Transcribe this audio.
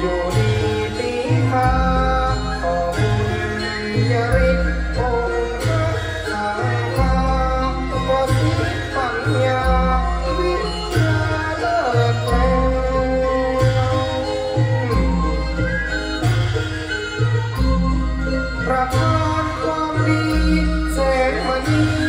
อยู่ดีตีฟ้าขอบคุณยาริศงค์พระนางฟ้าวสิปัญญาวิชาเลิศแรประทานความดีแสงมณี